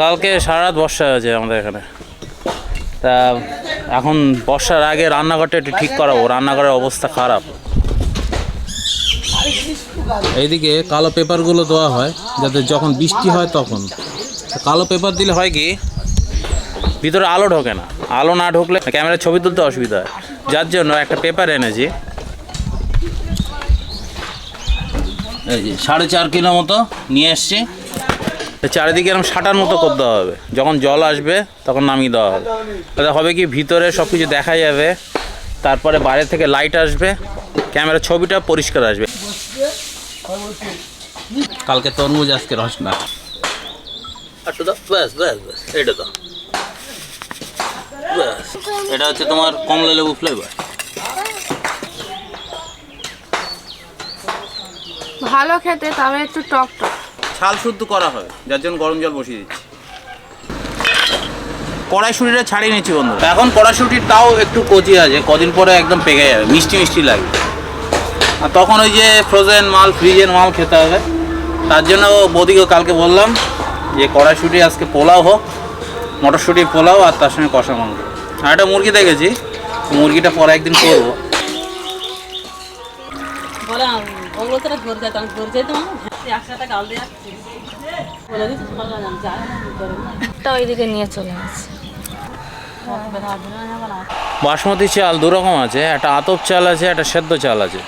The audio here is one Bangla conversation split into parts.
কালকে সারা রাত বর্ষা হয়েছে আমাদের এখানে। তা এখন বর্ষার আগে রান্নাঘরটা একটু ঠিক করাবো, রান্নাঘরের অবস্থা খারাপ। এইদিকে কালো পেপারগুলো দেওয়া হয়, যাতে যখন বৃষ্টি হয় তখন। কালো পেপার দিলে হয় কি, ভিতরে আলো ঢোকে না। আলো না ঢুকলে ক্যামেরায় ছবি তুলতে অসুবিধা হয়। যার জন্য একটা পেপার এনেছি। এই যে সাড়ে চার কিলো মতো নিয়ে এসছি। চারিদিকে এরকম শাটার মতো করতে হবে। যখন জল আসবে তখন নামিয়ে দেওয়া হবে। তাহলে হবে কি ভিতরে সব কিছু দেখা যাবে তারপরে বাইরে থেকে লাইট আসবে ক্যামেরার ছবিটা পরিষ্কার আসবে। কালকে তরমুজ আজকে রস না ব্যাস ব্যাস ব্যাস এটা দাও। ব্যাস এটা হচ্ছে তোমার কমলা লেবু ফ্লেভার ভালো খেতে তবে একটু টক টক। ছাল শুদ্ধ করা হয় যার জন্য গরম জল বসিয়ে দিচ্ছি। কড়াইশুটিটা ছাড়িয়ে নিচ্ছি বন্ধু এখন কড়াইশুটির তাও একটু কচি আছে কদিন পরে একদম পেকে যাবে মিষ্টি মিষ্টি লাগবে। আর তখন ওই যে ফ্রোজেন মাল ফ্রিজের মাল খেতে হবে। তার জন্য বৌদিকে কালকে বললাম যে কড়াইশুটি আজকে পোলাও হোক মটরশুটির পোলাও আর তার সঙ্গে কষা মাংস। আর একটা মুরগি দেখেছি মুরগিটা পরে একদিন করব। বলে ঘুরে ঘুরে একসাথে তা ওইদিকে নিয়ে চলে বাসমতি চাল দু রকম আছে একটা আতপ চাল আছে একটা সেদ্ধ চাল আছে।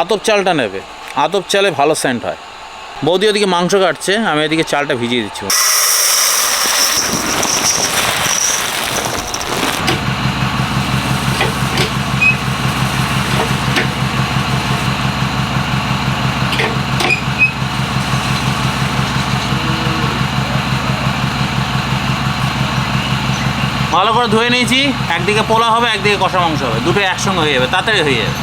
আতপ চালটা নেবে। আতপ চালে ভালো সেন্ট হয়। বৌদি ওদিকে মাংস কাটছে আমি এদিকে চালটা ভিজিয়ে দিচ্ছি। ভালো করে ধুয়ে নিয়েছি। একদিকে পোলা হবে, একদিকে কষা মাংস হবে। দুটো একসঙ্গে হয়ে যাবে, তাড়াতাড়ি হয়ে যাবে।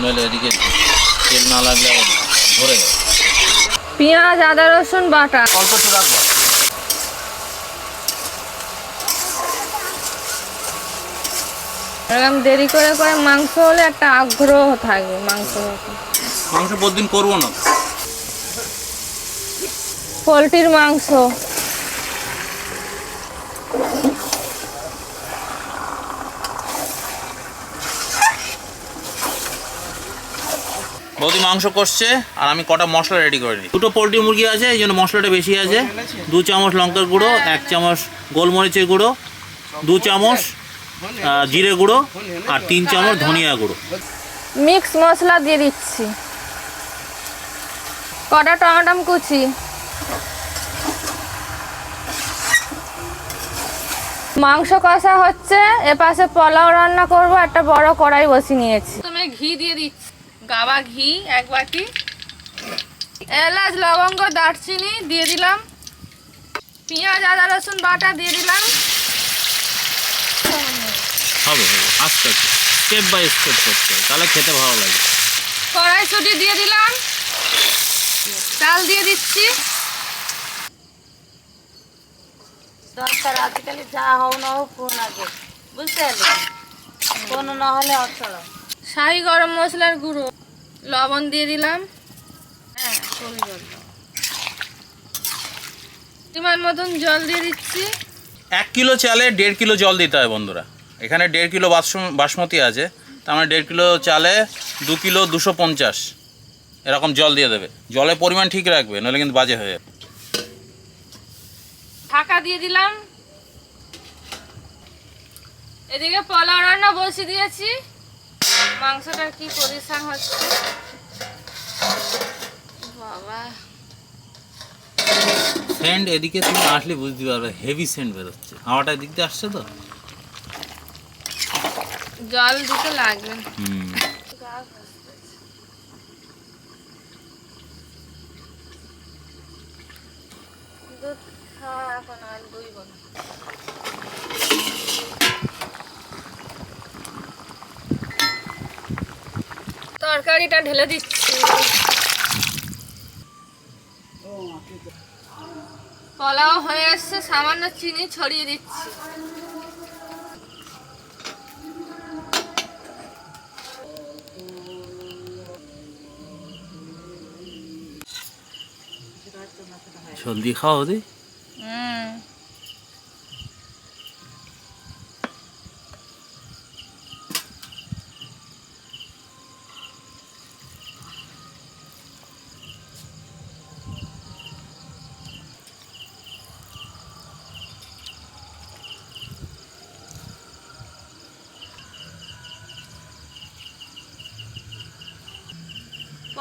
নইলে এদিকে তেল না লাগলে ধরে যাবে পেঁয়াজ আদা রসুন বাটা। অল্প একটু রাখব। এরকম দেরি করে করে মাংস হলে একটা আগ্রহ থাকবে মাংস মাংস প্রতিদিন করব না। পোলট্রির মাংস। বৌদি মাংস কষছে আর আমি কটা মশলা রেডি করে নিই। দুটো পোলট্রি মুরগি আছে এই জন্য মশলাটা বেশি আছে। দু চামচ লঙ্কার গুঁড়ো এক চামচ গোলমরিচের গুঁড়ো দু চামচ জিরে গুঁড়ো আর তিন চামচ ধনিয়া গুঁড়ো। মিক্স মশলা দিয়ে দিচ্ছি। কটা টমাটম কুচি? মাংস কষা হচ্ছে এপাশে পোলাও রান্না করব একটা বড় কড়াই বসিয়ে নিয়েছি। তুমি ঘি দিয়ে দিচ্ছি। গাবা ঘি এক বাটি। এলাচ লবঙ্গ দারচিনি দিয়ে দিলাম। পেঁয়াজ আদা রসুন বাটা দিয়ে দিলাম। হবে হবে। আস্তে আস্তে। স্টেপ বাই স্টেপ করতে তাহলে খেতে ভালো লাগে কড়াইশুটি দিয়ে দিলাম। চাল দিয়ে দিচ্ছি। দরকার আজকালি যা হও না হোক ফোন আগে। বুঝতে পারলি? ফোন না হলে অচল। শাহি গরম মশলার গুঁড়ো। লবণ দিয়ে দিলাম। হ্যাঁ পরিমাণ পরিমাণ মতন জল দিয়ে দিচ্ছি। এক কিলো চালে দেড় কিলো জল দিতে হয় বন্ধুরা। এখানে দেড় কিলো বাসমু- বাসমতি আছে। তার মানে দেড় কিলো চালে দু কিলো দুশো পঞ্চাশ। এরকম জল দিয়ে দেবে। জলের পরিমাণ ঠিক রাখবে নাহলে কিন্তু বাজে হয়ে যাবে। ঢাকা দিয়ে দিলাম। এদিকে পলা রান্না বসিয়ে দিয়েছি। মাংসটার কি পজিশন হচ্ছে? বাবা। সেন্ট এদিকে তুমি আসলে বুঝতে পারবে হেভি সেন্ট বেরোচ্ছে। হাওয়াটা এদিক দিয়ে আসছে তো? জল দিতে লাগবে। হুম। দুধ খাওয়া এখন আর দুই বছর তরকারিটা ঢেলে দিচ্ছি। পোলাও হয়ে আসছে সামান্য চিনি ছড়িয়ে দিচ্ছি। জলদি খাও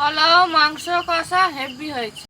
পোলাও মাংস কষা হেভি হয়েছে।